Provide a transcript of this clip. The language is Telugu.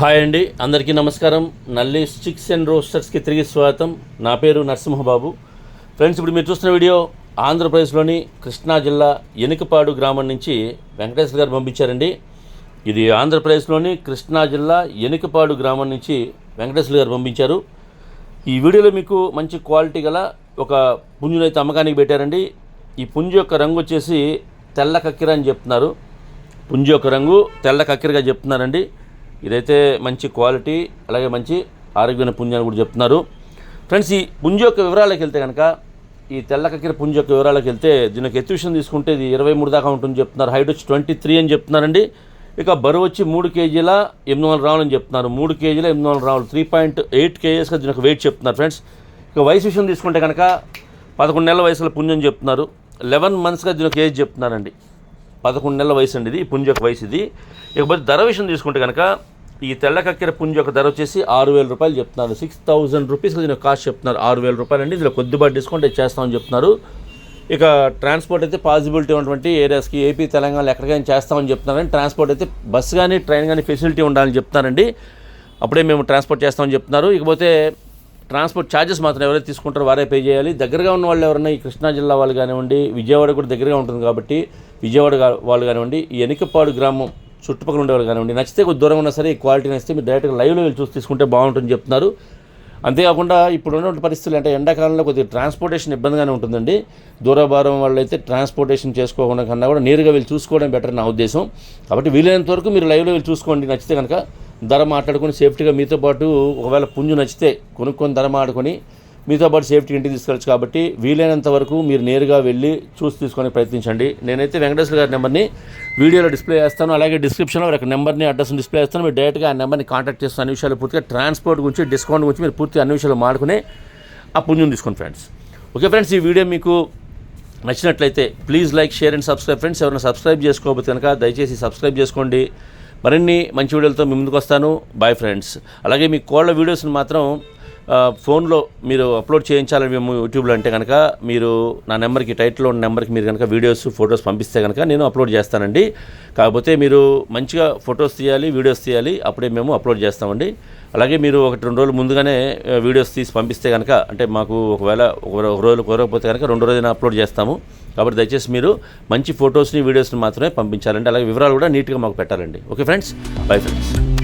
హాయ్ అండి. అందరికీ నమస్కారం. నల్లి స్టిక్స్ అండ్ రోస్టర్స్కి తిరిగి స్వాగతం. నా పేరు నరసింహబాబు. ఫ్రెండ్స్ ఇప్పుడు మీరు చూస్తున్న వీడియో ఆంధ్రప్రదేశ్లోని కృష్ణా జిల్లా ఎనికపాడు గ్రామం నుంచి వెంకటేశ్వర గారు పంపించారండి. ఇది ఆంధ్రప్రదేశ్లోని కృష్ణా జిల్లా ఎనికపాడు గ్రామం నుంచి వెంకటేశ్వర గారు పంపించారు. ఈ వీడియోలో మీకు మంచి క్వాలిటీ గల ఒక పుంజునైతే అమ్మకానికి పెట్టారండి. ఈ పుంజు యొక్క రంగు వచ్చేసి తెల్ల కక్కిర అని చెప్తున్నారు. పుంజు యొక్క రంగు తెల్ల కక్కిరగా చెప్తున్నారండి. ఇదైతే మంచి క్వాలిటీ అలాగే మంచి ఆరోగ్యమైన పుంజాన్ని అని కూడా చెప్తున్నారు. ఫ్రెండ్స్ ఈ పుంజ యొక్క వివరాలకు వెళ్తే కనుక ఈ తెల్ల కక్కిర పుంజ యొక్క వివరాలకు వెళ్తే దీనికి ఎత్తు విషయం తీసుకుంటే ఇది ఇరవై మూడు దాకా ఉంటుంది చెప్తున్నారు. హైట్ వచ్చి ట్వంటీ త్రీ అని చెప్తున్నారండి. ఇక బరువు వచ్చి మూడు కేజీల ఎనిమిది వందల రావులు అని చెప్తున్నారు. మూడు కేజీల ఎనిమిది వందల రావులు త్రీ పాయింట్ ఎయిట్ కేజీస్గా దీనికి వెయిట్ చెప్తున్నారు. ఫ్రెండ్స్ ఇక వయసు విషయం తీసుకుంటే కనుక పదకొండు నెలల వయసులో పుంజం అని చెప్తున్నారు. లెవెన్ మంత్స్గా దీనికి ఏజ్ చెప్తున్నారండి. పదకొండు నెలల వయసు అండి ఇది పుంజ పుంజు యొక్క వయసు ఇది. ఇకపోతే ధర విషయం తీసుకుంటే కనుక ఈ తెల్ల కక్కెర పుంజు యొక్క ధర వచ్చేసి ఆరు వేల రూపాయలు చెప్తున్నారు. సిక్స్ థౌజండ్ రూపీస్కి దీని కాస్ట్ చెప్తున్నారు. ఆరు వేల రూపాయలు అండి. ఇందులో కొద్దిపాటి డిస్కౌంట్ చేస్తామని చెప్తున్నారు. ఇక ట్రాన్స్పోర్ట్ అయితే పాసిబిలిటీ ఉన్నటువంటి ఏరియాస్కి ఏపీ తెలంగాణలో ఎక్కడికైనా చేస్తామని చెప్తున్నారని ట్రాన్స్పోర్ట్ అయితే బస్సు కానీ ట్రైన్ కానీ ఫెసిలిటీ ఉండాలని చెప్తున్నారండి. అప్పుడే మేము ట్రాన్స్పోర్ట్ చేస్తామని చెప్తున్నారు. ఇకపోతే ట్రాన్స్పోర్ట్ ఛార్జెస్ మాత్రం ఎవరైతే తీసుకుంటారో వారే పే చేయాలి. దగ్గరగా ఉన్న వాళ్ళు ఎవరైనా ఈ కృష్ణా జిల్లా వాళ్ళు కానివ్వండి విజయవాడ కూడా దగ్గరగా ఉంటుంది కాబట్టి విజయవాడ వాళ్ళు కానివ్వండి ఈ ఎనికపాడు గ్రామం చుట్టుపక్కల ఉండేవాళ్ళు కానివ్వండి. నచ్చితే కొద్ది దూరం ఉన్నా సరే ఈ క్వాలిటీ నచ్చితే మీరు డైరెక్ట్గా లైవ్లో వెళ్ళి చూసి తీసుకుంటే బాగుంటుందని చెప్తున్నారు. అంతేకాకుండా ఇప్పుడు ఉన్నటువంటి పరిస్థితులు అంటే ఎండాకాలంలో కొద్దిగా ట్రాన్స్పోర్టేషన్ ఇబ్బందిగానే ఉంటుందండి. దూరభారం వాళ్ళు అయితే ట్రాన్స్పోర్టేషన్ చేసుకోకుండా కన్నా కూడా నేరుగా వెళ్ళి చూసుకోవడం బెటర్ నా ఉద్దేశం. కాబట్టి వీలైనంత వరకు మీరు లైవ్లో వెళ్ళి చూసుకోండి. నచ్చితే కనుక ధర మాట్లాడుకొని సేఫ్టీగా మీతో పాటు ఒకవేళ పుంజు నచ్చితే కొనుక్కొని ధర మాడుకొని మీతో పాటు సేఫ్టీ ఇంటికి తీసుకెళ్ళచ్చు కాబట్టి వీలైనంత వరకు మీరు నేరుగా వెళ్ళి చూసి తీసుకొని ప్రయత్నించండి. నేనైతే వెంకటేశ్వర గారి నెంబర్ని వీడియోలో డిస్ప్లే చేస్తాను. అలాగే డిస్క్రిప్షన్లో ఒక నెంబర్ని అడ్రస్ డిస్ప్లే చేస్తాను. మీరు డైరెక్ట్గా ఆ నెంబర్ని కాంటాక్ట్ చేస్తాను అన్ని విషయాలు పూర్తిగా ట్రాన్స్పోర్ట్ గురించి డిస్కౌంట్ గురించి మీరు పూర్తి అన్ని విషయాలు మాడుకుని ఆ పుణ్యం తీసుకోండి ఫ్రెండ్స్. ఓకే ఫ్రెండ్స్ ఈ వీడియో మీకు నచ్చినట్లయితే please like share and subscribe. Friends ఎవరైనా సబ్స్క్రైబ్ చేసుకోకపోతే కనుక దయచేసి సబ్స్క్రైబ్ చేసుకోండి. మరిన్ని మంచి వీడియోలతో మీ ముందుకు వస్తాను. Bye friends. అలాగే మీ కోళ్ళ వీడియోస్ని మాత్రం ఫోన్లో మీరు అప్లోడ్ చేయించాలని మేము యూట్యూబ్లో అంటే కనుక మీరు నా నెంబర్కి టైటిల్లో ఉన్న నెంబర్కి మీరు కనుక వీడియోస్ ఫొటోస్ పంపిస్తే కనుక నేను అప్లోడ్ చేస్తానండి. కాకపోతే మీరు మంచిగా ఫొటోస్ తీయాలి వీడియోస్ తీయాలి అప్పుడే మేము అప్లోడ్ చేస్తామండి. అలాగే మీరు ఒకటి రెండు రోజులు ముందుగానే వీడియోస్ తీసి పంపిస్తే కనుక అంటే మాకు ఒకవేళ ఒక రోజు కుదరకపోతే కనుక రెండు రోజులైనా అప్లోడ్ చేస్తాము. కాబట్టి దయచేసి మీరు మంచి ఫొటోస్ని వీడియోస్ని మాత్రమే పంపించాలండి. అలాగే వివరాలు కూడా నీట్గా మాకు పెట్టాలండి. Okay friends bye friends.